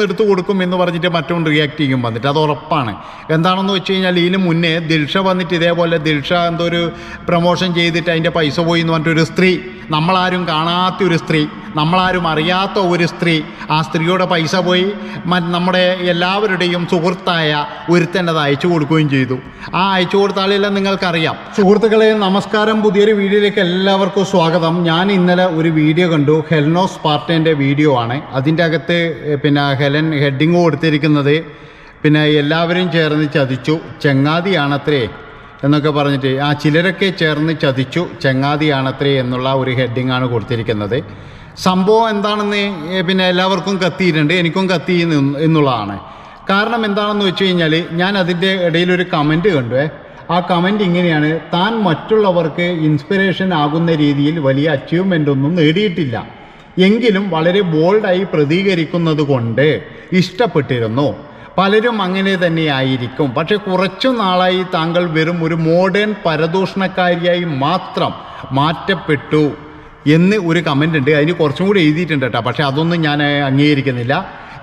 ഒന്ന് എടുത്തു കൊടുക്കും എന്ന് പറഞ്ഞിട്ട് മറ്റൊന്ന് റിയാക്ട് ചെയ്യും. വന്നിട്ട് അത് ഉറപ്പാണ്. എന്താണെന്ന് വെച്ച് കഴിഞ്ഞാൽ ഇതിന് മുന്നേ ദിൽഷ വന്നിട്ട് ഇതേപോലെ ദിൽഷ എന്തോ ഒരു പ്രൊമോഷൻ ചെയ്തിട്ട് അതിന്റെ പൈസ പോയി എന്ന് പറഞ്ഞിട്ടൊരു സ്ത്രീ നമ്മളാരും കാണാത്ത ഒരു സ്ത്രീ നമ്മളാരും അറിയാത്ത ഒരു സ്ത്രീ ആ സ്ത്രീയുടെ പൈസ പോയി നമ്മുടെ എല്ലാവരുടെയും സുഹൃത്തായ ഒരുത്തനത് അയച്ചു കൊടുക്കുകയും ചെയ്തു. ആ അയച്ചു കൊടുത്ത ആളെല്ലാം നിങ്ങൾക്കറിയാം. സുഹൃത്തുക്കളെ നമസ്കാരം. പുതിയൊരു വീഡിയോയിലേക്ക് എല്ലാവർക്കും സ്വാഗതം. ഞാൻ ഇന്നലെ ഒരു വീഡിയോ കണ്ടു. ഹെൽനോസ് പാർട്ടേന്റെ വീഡിയോ ആണ്. അതിന്റെ അകത്ത് പിന്നെ ഹെലൻ ഹെഡിങ് കൊടുത്തിരിക്കുന്നത്. പിന്നെ എല്ലാവരും ചേർന്ന് ചതിച്ചു. ചെങ്ങാതിയാണത്രേ എന്നൊക്കെ പറഞ്ഞിട്ട് ആ ചിലരൊക്കെ ചേർന്ന് ചതിച്ചു ചെങ്ങാതിയാണത്രേ എന്നുള്ള ഒരു ഹെഡിങ് ആണ് കൊടുത്തിരിക്കുന്നത്. സംഭവം എന്താണെന്ന് പിന്നെ എല്ലാവർക്കും കത്തിയിട്ടുണ്ട്. എനിക്കും കത്തി എന്ന് എന്നുള്ളതാണ്. കാരണം എന്താണെന്ന് വെച്ച് കഴിഞ്ഞാൽ ഞാൻ അതിന്റെ ഇടയിലൊരു കമന്റ് കണ്ടു ആ കമന്റ് ഇങ്ങനെയാണ്. താൻ മറ്റുള്ളവർക്ക് ഇൻസ്പിറേഷൻ ആകുന്ന രീതിയിൽ വലിയ അച്ചീവ്മെന്റ് ഒന്നും നേടിയിട്ടില്ല. എങ്കിലും വളരെ ബോൾഡായി പ്രതികരിക്കുന്നത് കൊണ്ട് ഇഷ്ടപ്പെട്ടിരുന്നു. പലരും അങ്ങനെ തന്നെയായിരിക്കും പക്ഷെ കുറച്ചു നാളായി താങ്കൾ വെറും ഒരു മോഡേൺ പരദൂഷണക്കാരിയായി മാത്രം മാറ്റപ്പെട്ടു എന്ന് ഒരു കമന്റ് ഉണ്ട്. അതിന് കുറച്ചും കൂടി എഴുതിയിട്ടുണ്ട് കേട്ടോ. പക്ഷേ അതൊന്നും ഞാൻ അംഗീകരിക്കുന്നില്ല.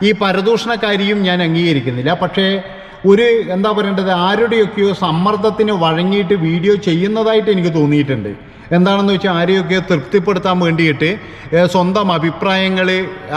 ഈ പരദൂഷണക്കാരിയും ഞാൻ അംഗീകരിക്കുന്നില്ല. പക്ഷേ ഒരു എന്താ പറയേണ്ടത് ആരുടെയൊക്കെയോ സമ്മർദ്ദത്തിന് വഴങ്ങിയിട്ട് വീഡിയോ ചെയ്യുന്നതായിട്ട് എനിക്ക് തോന്നിയിട്ടുണ്ട്. എന്താണെന്ന് വെച്ചാൽ ആരെയൊക്കെ തൃപ്തിപ്പെടുത്താൻ വേണ്ടിയിട്ട് സ്വന്തം അഭിപ്രായങ്ങൾ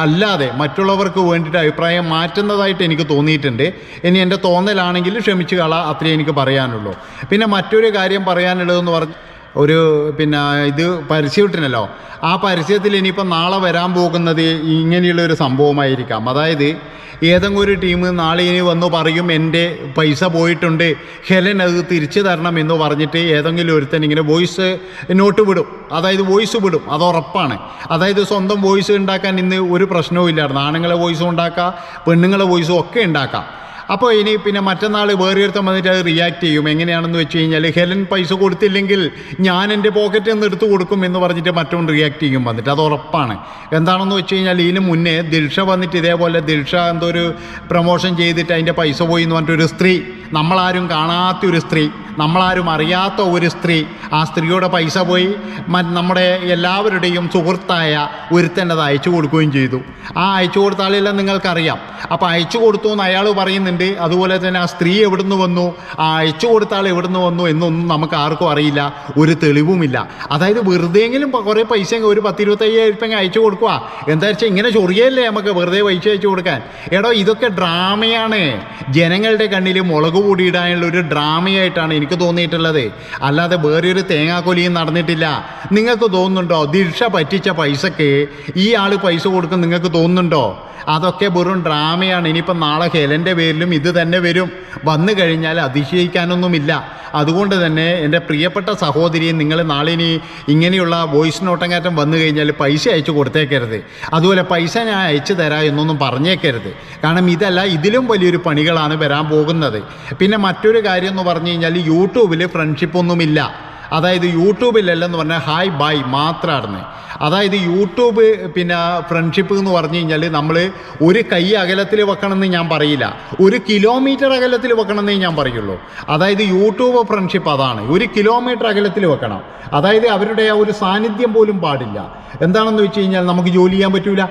അല്ലാതെ മറ്റുള്ളവർക്ക് വേണ്ടിയിട്ട് അഭിപ്രായം മാറ്റുന്നതായിട്ട് എനിക്ക് തോന്നിയിട്ടുണ്ട്. ഇനി എന്റെ തോന്നലാണെങ്കിൽ ക്ഷമിച്ചു കള അത്രേ എനിക്ക് പറയാനുള്ളൂ. പിന്നെ മറ്റൊരു കാര്യം പറയാനുള്ളതെന്ന് പറഞ്ഞ ഒരു പിന്നെ ഇത് പരസ്യം ഇട്ടിനല്ലോ. ആ പരസ്യത്തിൽ ഇനിയിപ്പോൾ നാളെ വരാൻ പോകുന്നത് ഇങ്ങനെയുള്ള ഒരു സംഭവമായിരിക്കാം. അതായത് ഏതെങ്കിലും ഒരു ടീം നാളെ ഇനി വന്നു പറയും എന്റെ പൈസ പോയിട്ടുണ്ട് ഹെലൻ അത് തിരിച്ചു തരണം എന്ന് പറഞ്ഞിട്ട് ഏതെങ്കിലും ഒരുത്തൻ ഇങ്ങനെ വോയിസ് നോട്ട് വിടും. അതായത് വോയിസ് വിടും. അത് ഉറപ്പാണ്. അതായത് സ്വന്തം വോയിസ് ഉണ്ടാക്കാൻ ഇന്ന് ഒരു പ്രശ്നവും ഇല്ലായിരുന്നു. ആണുങ്ങളെ വോയിസും ഉണ്ടാക്കാം പെണ്ണുങ്ങളെ വോയിസും ഒക്കെ ഉണ്ടാക്കാം. അപ്പോൾ ഇനി പിന്നെ മറ്റന്നാൾ വേറൊരുത്തം വന്നിട്ട് അത് റിയാക്ട് ചെയ്യും. എങ്ങനെയാണെന്ന് വെച്ച് കഴിഞ്ഞാൽ ഹെലൻ പൈസ കൊടുത്തില്ലെങ്കിൽ ഞാൻ എന്റെ പോക്കറ്റിൽ നിന്ന് എടുത്തു കൊടുക്കും എന്ന് പറഞ്ഞിട്ട് മറ്റൊന്ന് റിയാക്ട് ചെയ്യും വന്നിട്ട്. അത് ഉറപ്പാണ്. എന്താണെന്ന് വെച്ച് കഴിഞ്ഞാൽ ഇതിന് മുന്നേ ദിൽഷ വന്നിട്ട് ഇതേപോലെ ദിൽഷ എന്തോ ഒരു പ്രൊമോഷൻ ചെയ്തിട്ട് അതിന്റെ പൈസ പോയി എന്ന് പറഞ്ഞിട്ടൊരു സ്ത്രീ നമ്മളാരും കാണാത്ത ഒരു സ്ത്രീ നമ്മളാരും അറിയാത്ത ഒരു സ്ത്രീ ആ സ്ത്രീയുടെ പൈസ പോയി നമ്മുടെ എല്ലാവരുടെയും സുഹൃത്തായ ഒരുത്തന്റെ അയച്ചു കൊടുക്കുകയും ചെയ്തു. ആ അയച്ചു കൊടുത്ത ആളെല്ലാം നിങ്ങൾക്കറിയാം. അപ്പോൾ അയച്ചു കൊടുത്തു എന്ന് അയാൾ പറയുന്നുണ്ട് അതുപോലെ തന്നെ ആ സ്ത്രീ എവിടുന്ന് വന്നു? ആ അയച്ചു കൊടുത്ത ആൾ എവിടുന്ന് വന്നു എന്നൊന്നും നമുക്ക് ആർക്കും അറിയില്ല. ഒരു തെളിവുമില്ല. അതായത് വെറുതെ എങ്കിലും കുറേ പൈസ ഒരു പത്ത് ഇരുപത്തയ്യായിരം രൂപ അയച്ചു കൊടുക്കുക എന്താ വെച്ചാൽ ഇങ്ങനെ ചൊറിയല്ലേ നമുക്ക് വെറുതെ പൈസ അയച്ചു കൊടുക്കാൻ? എടോ ഇതൊക്കെ ഡ്രാമയാണ്. ജനങ്ങളുടെ കണ്ണിൽ മുളക് പൊടി ഇടാനുള്ള ഒരു ഡ്രാമയായിട്ടാണ് എനിക്ക് തോന്നിയിട്ടുള്ളത്. അല്ലാതെ വേറൊരു തേങ്ങാക്കൊലിയും നടന്നിട്ടില്ല. നിങ്ങൾക്ക് തോന്നുന്നുണ്ടോ? ദിക്ഷ പറ്റിച്ച പൈസക്ക് ഈ ആൾ പൈസ കൊടുക്കും നിങ്ങൾക്ക് തോന്നുന്നുണ്ടോ? അതൊക്കെ വെറും ഡ്രാമയാണ്. ഇനിയിപ്പം നാളെ ഹെലന്റെ പേരിലും ഇത് തന്നെ വരും. വന്നു കഴിഞ്ഞാൽ അതിശയിക്കാനൊന്നുമില്ല. അതുകൊണ്ട് തന്നെ എന്റെ പ്രിയപ്പെട്ട സഹോദരിയെ നിങ്ങൾ നാളെ ഇനി ഇങ്ങനെയുള്ള വോയിസ് നോട്ടങ്ങാറ്റം വന്നു കഴിഞ്ഞാൽ പൈസ അയച്ചു കൊടുത്തേക്കരുത്. അതുപോലെ പൈസ ഞാൻ അയച്ചു തരാം എന്നൊന്നും പറഞ്ഞേക്കരുത്. കാരണം ഇതല്ല ഇതിലും വലിയൊരു പണികളാണ് വരാൻ പോകുന്നത്. പിന്നെ മറ്റൊരു കാര്യം എന്ന് പറഞ്ഞു കഴിഞ്ഞാൽ യൂട്യൂബിൽ ഫ്രണ്ട്ഷിപ്പൊന്നുമില്ല അതായത് യൂട്യൂബിലല്ലെന്ന് പറഞ്ഞാൽ ഹായ് ബായ് മാത്രമാണ് അതായത് യൂട്യൂബ് പിന്നെ ഫ്രണ്ട്ഷിപ്പ് എന്ന് പറഞ്ഞു കഴിഞ്ഞാൽ നമ്മൾ ഒരു കൈ അകലത്തിൽ വെക്കണമെന്ന് ഞാൻ പറയില്ല. ഒരു കിലോമീറ്റർ അകലത്തിൽ വെക്കണമെന്നേ ഞാൻ പറയുള്ളൂ. അതായത് യൂട്യൂബ് ഫ്രണ്ട്ഷിപ്പ് അതാണ്. ഒരു കിലോമീറ്റർ അകലത്തിൽ വെക്കണം. അതായത് അവരുടെ ആ ഒരു സാന്നിധ്യം പോലും പാടില്ല. എന്താണെന്ന് വെച്ച് കഴിഞ്ഞാൽ നമുക്ക് ജോലി ചെയ്യാൻ പറ്റൂല.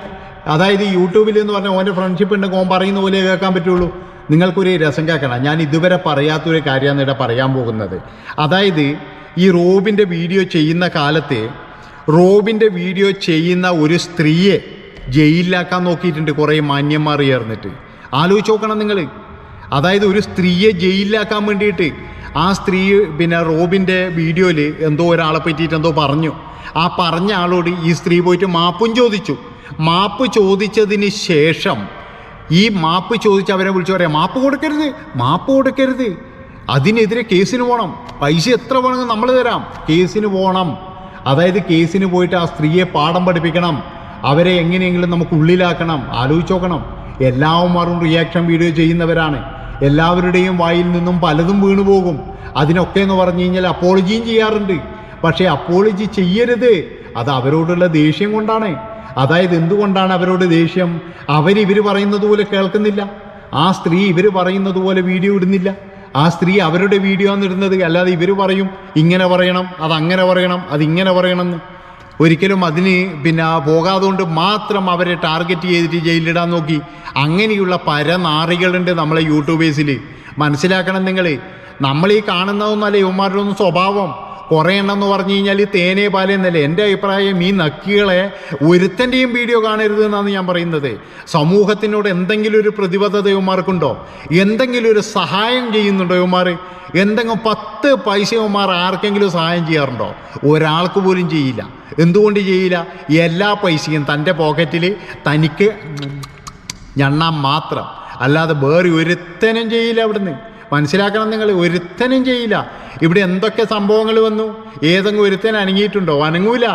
അതായത് യൂട്യൂബിൽ എന്ന് പറഞ്ഞാൽ ഓന്റെ ഫ്രണ്ട്ഷിപ്പ് ഉണ്ട് ഓൻ പറയുന്ന പോലെ കേൾക്കാൻ പറ്റുള്ളൂ. നിങ്ങൾക്കൊരു രസം കേൾക്കണം. ഞാൻ ഇതുവരെ പറയാത്തൊരു കാര്യമാണ് ഇവിടെ പറയാൻ പോകുന്നത്. അതായത് ഈ റോബിന്റെ വീഡിയോ ചെയ്യുന്ന കാലത്ത് റോബിന്റെ വീഡിയോ ചെയ്യുന്ന ഒരു സ്ത്രീയെ ജയിലിലാക്കാൻ നോക്കിയിട്ടുണ്ട് കുറേ മാന്യന്മാർ ചേർന്നിട്ട് ആലോചിച്ച് നോക്കണം നിങ്ങൾ അതായത് ഒരു സ്ത്രീയെ ജയിലിലാക്കാൻ വേണ്ടിയിട്ട് ആ സ്ത്രീ പിന്നെ റോബിന്റെ വീഡിയോയിൽ എന്തോ ഒരാളെ പറ്റിയിട്ട് എന്തോ പറഞ്ഞു. ആ പറഞ്ഞ ആളോട് ഈ സ്ത്രീ പോയിട്ട് മാപ്പും ചോദിച്ചു. മാപ്പ് ചോദിച്ചതിന് ശേഷം ഈ മാപ്പ് ചോദിച്ച് അവരെ വിളിച്ചു പറയാം മാപ്പ് കൊടുക്കരുത് മാപ്പ് കൊടുക്കരുത്. അതിനെതിരെ കേസിന് പോകണം പൈസ എത്ര വേണമെങ്കിൽ നമ്മൾ തരാം. കേസിന് പോകണം അതായത് കേസിന് പോയിട്ട് ആ സ്ത്രീയെ പാഠം പഠിപ്പിക്കണം. അവരെ എങ്ങനെയെങ്കിലും നമുക്ക് ഉള്ളിലാക്കണം. ആലോചിച്ച് നോക്കണം. എല്ലാവന്മാരും റിയാക്ഷൻ വീഡിയോ ചെയ്യുന്നവരാണ്. എല്ലാവരുടെയും വായിൽ നിന്നും പലതും വീണു പോകും. അതിനൊക്കെ എന്ന് പറഞ്ഞു കഴിഞ്ഞാൽ അപ്പോളജിയും ചെയ്യാറുണ്ട്. പക്ഷേ അപ്പോളജി ചെയ്യരുത്. അത് അവരോടുള്ള ദേഷ്യം കൊണ്ടാണ്. അതായത് എന്തുകൊണ്ടാണ് അവരോട് ദേഷ്യം? അവരിവർ പറയുന്നത് പോലെ കേൾക്കുന്നില്ല. ആ സ്ത്രീ ഇവർ പറയുന്നത് പോലെ വീഡിയോ ഇടുന്നില്ല. ആ സ്ത്രീ അവരുടെ വീഡിയോ ആണ് ഇടുന്നത്. അല്ലാതെ ഇവർ പറയും ഇങ്ങനെ പറയണം അതങ്ങനെ പറയണം അതിങ്ങനെ പറയണം എന്ന്. ഒരിക്കലും അതിന് പിന്നെ പോകാതെ കൊണ്ട് മാത്രം അവരെ ടാർഗറ്റ് ചെയ്തിട്ട് ജയിലിടാൻ നോക്കി. അങ്ങനെയുള്ള പരനാറികളുണ്ട് നമ്മളെ യൂട്യൂബേഴ്സിൽ മനസ്സിലാക്കണം നിങ്ങൾ നമ്മൾ ഈ കാണുന്നതൊന്നല്ല ഇവന്മാരുടെ ഒന്നും സ്വഭാവം? കുറേ എണ്ണം എന്ന് പറഞ്ഞു കഴിഞ്ഞാൽ ഈ തേനേ പാലെന്നല്ലേ എന്റെ അഭിപ്രായം ഈ നക്കികളെ ഒരുത്തന്റെയും വീഡിയോ കാണരുത് എന്നാണ് ഞാൻ പറയുന്നത്. സമൂഹത്തിനോട് എന്തെങ്കിലും ഒരു പ്രതിബദ്ധത ഇവന്മാർക്കുണ്ടോ? എന്തെങ്കിലും ഒരു സഹായം ചെയ്യുന്നുണ്ടോ ഇവന്മാർ? എന്തെങ്കിലും പത്ത് പൈസ ആർക്കെങ്കിലും സഹായം ചെയ്യാറുണ്ടോ? ഒരാൾക്ക് പോലും ചെയ്യില്ല. എന്തുകൊണ്ട് ചെയ്യില്ല? എല്ലാ പൈസയും തന്റെ പോക്കറ്റിൽ തനിക്ക് ഞണ്ണാൻ മാത്രം. അല്ലാതെ വേറെ ഒരുത്തനും ചെയ്യില്ല അവിടുന്ന്. മനസ്സിലാക്കണം നിങ്ങൾ. ഒരുത്തനും ചെയ്യില്ല. ഇവിടെ എന്തൊക്കെ സംഭവങ്ങൾ വന്നു? ഏതെങ്കിലും ഒരുത്തൻ അനങ്ങിയിട്ടുണ്ടോ? അനങ്ങൂല.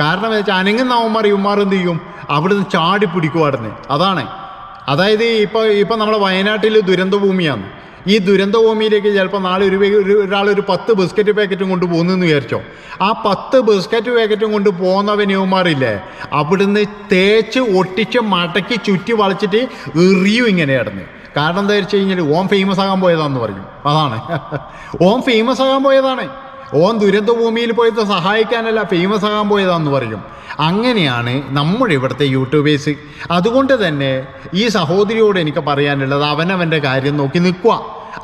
കാരണം എന്ന് വെച്ചാൽ അനങ്ങുന്ന അവന്മാർ ഇവന്മാർ എന്ത് ചെയ്യും? അവിടുന്ന് ചാടി പിടിക്കും അവിടുന്ന്. അതാണ്. അതായത് ഇപ്പോൾ ഇപ്പോൾ നമ്മുടെ വയനാട്ടിൽ ദുരന്തഭൂമിയാണ്. ഈ ദുരന്തഭൂമിയിലേക്ക് ചിലപ്പോൾ നാളെ ഒരു ഒരാൾ ഒരു പത്ത് ബിസ്ക്കറ്റ് പാക്കറ്റും കൊണ്ട് പോകുന്നെന്ന് വിചാരിച്ചോ? ആ പത്ത് ബിസ്ക്കറ്റ് പാക്കറ്റും കൊണ്ട് പോകുന്നവനവന്മാരില്ലേ അവിടുന്ന് തേച്ച് ഒട്ടിച്ച് മടക്കി ചുറ്റി വളച്ചിട്ട് എറിയും ഇങ്ങനെ കിടന്ന്. കാരണം എന്താ വെച്ച് കഴിഞ്ഞാൽ ഓം ഫേമസ് ആകാൻ പോയതാന്ന് പറയും അതാണ്. ഓം ഫേമസ് ആകാൻ പോയതാണ്. ഓം ഓൻ ദുരന്തഭൂമിയിൽ പോയത് സഹായിക്കാനല്ല ഫേമസ് ആകാൻ പോയതാന്ന് പറയും. അങ്ങനെയാണ് നമ്മുടെ ഇവിടുത്തെ യൂട്യൂബേഴ്സ് അതുകൊണ്ട് തന്നെ ഈ സഹോദരിയോട് എനിക്ക് പറയാനുള്ളത് അവനവന്റെ കാര്യം നോക്കി നിൽക്കുക.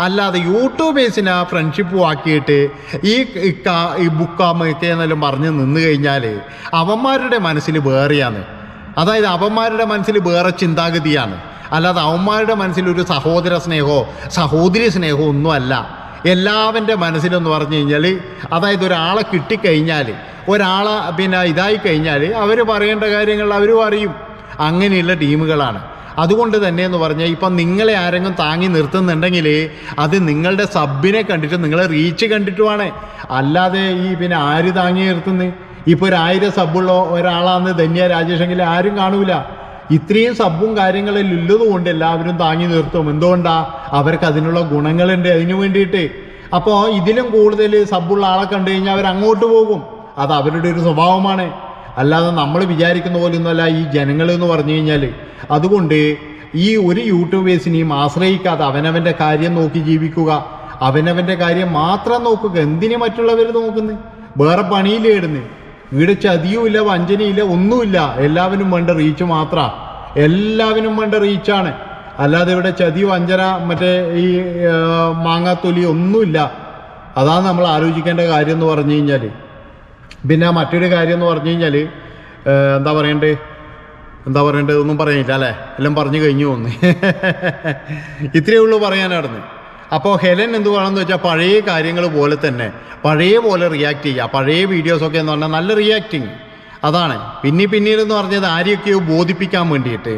അല്ലാതെ യൂട്യൂബേഴ്സിനെ ഫ്രണ്ട്ഷിപ്പ് ആക്കിയിട്ട് ഈ ബുക്കാമൊക്കെ എന്നെല്ലാം പറഞ്ഞ് നിന്ന് കഴിഞ്ഞാൽ അവന്മാരുടെ മനസ്സിൽ വേറെയാണ്. അതായത് അവന്മാരുടെ മനസ്സിൽ വേറെ ചിന്താഗതിയാണ്. അല്ലാതെ അവന്മാരുടെ മനസ്സിലൊരു സഹോദര സ്നേഹമോ സഹോദരി സ്നേഹമോ ഒന്നുമല്ല. എല്ലാവന്റെ മനസ്സിലെന്ന് പറഞ്ഞു കഴിഞ്ഞാൽ അതായത് ഒരാളെ കിട്ടിക്കഴിഞ്ഞാൽ ഒരാളെ പിന്നെ ഇതായി കഴിഞ്ഞാൽ അവർ പറയേണ്ട കാര്യങ്ങൾ അവരും അറിയും. അങ്ങനെയുള്ള ടീമുകളാണ്. അതുകൊണ്ട് തന്നെ എന്ന് പറഞ്ഞാൽ ഇപ്പം നിങ്ങളെ ആരെങ്കിലും താങ്ങി നിർത്തുന്നുണ്ടെങ്കിൽ അത് നിങ്ങളുടെ സബിനെ കണ്ടിട്ട് നിങ്ങളെ റീച്ച് കണ്ടിട്ടുമാണ്. അല്ലാതെ ഈ പിന്നെ ആര് താങ്ങി നിർത്തുന്നത് ഇപ്പോൾ ഒരായിരം സബ്ബുള്ള ഒരാളാന്ന് ധന്യ രാജേഷെങ്കിൽ ആരും കാണൂല. ഇത്രയും സബും കാര്യങ്ങളും ഉള്ളത് കൊണ്ട് എല്ലാവരും താങ്ങി നിർത്തും. എന്തുകൊണ്ടാ? അവർക്ക് അതിനുള്ള ഗുണങ്ങളുണ്ട് അതിനു വേണ്ടിയിട്ട്. അപ്പോൾ ഇതിലും കൂടുതൽ സബുള്ള ആളെ കണ്ടു കഴിഞ്ഞാൽ അവർ അങ്ങോട്ട് പോകും. അത് അവരുടെ ഒരു സ്വഭാവമാണ്. അല്ലാതെ നമ്മൾ വിചാരിക്കുന്ന പോലെയൊന്നുമല്ല ഈ ജനങ്ങൾ എന്ന് പറഞ്ഞു കഴിഞ്ഞാൽ അതുകൊണ്ട് ഈ ഒരു യൂട്യൂബേഴ്സിനെയും ആശ്രയിക്കാതെ അവനവന്റെ കാര്യം നോക്കി ജീവിക്കുക. അവനവന്റെ കാര്യം മാത്രം നോക്കുക. എന്തിനു മറ്റുള്ളവർ നോക്കുന്നത്? വേറെ പണിയില്ല ഇടുന്നത് ഇവിടെ ചതിയുമില്ല വഞ്ചനയില്ല ഒന്നുമില്ല. എല്ലാവരും വേണ്ട റീച്ച് മാത്ര. എല്ലാവരും വേണ്ട റീച്ചാണ് അല്ലാതെ ഇവിടെ ചതി വഞ്ചന മറ്റേ ഈ മാങ്ങാത്തൊലി ഒന്നുമില്ല. അതാണ് നമ്മൾ ആലോചിക്കേണ്ട കാര്യം എന്ന് പറഞ്ഞു കഴിഞ്ഞാൽ പിന്നെ മറ്റൊരു കാര്യം എന്ന് പറഞ്ഞു കഴിഞ്ഞാൽ എന്താ പറയണ്ടേ? എന്താ പറയണ്ടേ? ഒന്നും പറയാനില്ല അല്ലേ? എല്ലാം പറഞ്ഞു കഴിഞ്ഞു ഒന്ന് ഇത്രയേ ഉള്ളൂ പറയാനായിരുന്നു. അപ്പോൾ ഹെലൻ എന്ത് വേണമെന്ന് വെച്ചാൽ പഴയ കാര്യങ്ങൾ പോലെ തന്നെ പഴയ പോലെ റിയാക്ട് ചെയ്യുക. പഴയ വീഡിയോസൊക്കെ എന്ന് പറഞ്ഞാൽ നല്ല റിയാക്ടിങ് അതാണ്. പിന്നെ പിന്നീട് എന്ന് പറഞ്ഞത് ആരെയൊക്കെയോ ബോധിപ്പിക്കാൻ വേണ്ടിയിട്ട്.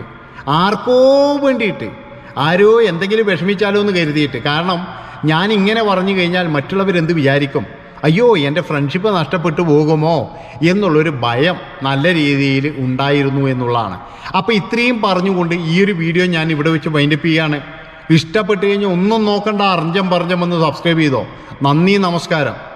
ആർക്കോ വേണ്ടിയിട്ട്. ആരോ എന്തെങ്കിലും വിഷമിച്ചാലോ എന്ന് കരുതിയിട്ട്. കാരണം ഞാൻ ഇങ്ങനെ പറഞ്ഞു കഴിഞ്ഞാൽ മറ്റുള്ളവരെന്ത് വിചാരിക്കും? അയ്യോ എന്റെ ഫ്രണ്ട്ഷിപ്പ് നഷ്ടപ്പെട്ടു പോകുമോ? എന്നുള്ളൊരു ഭയം നല്ല രീതിയിൽ ഉണ്ടായിരുന്നു എന്നുള്ളതാണ്. അപ്പോൾ ഇത്രയും പറഞ്ഞുകൊണ്ട് ഈ ഒരു വീഡിയോ ഞാൻ ഇവിടെ വെച്ച് വൈൻഡപ്പ് ചെയ്യാണ്. ഇഷ്ടപ്പെട്ട് കഴിഞ്ഞാൽ ഒന്നും നോക്കണ്ട അറിഞ്ഞം പറഞ്ഞം വന്ന് സബ്സ്ക്രൈബ് ചെയ്തോ. നന്ദി നമസ്കാരം.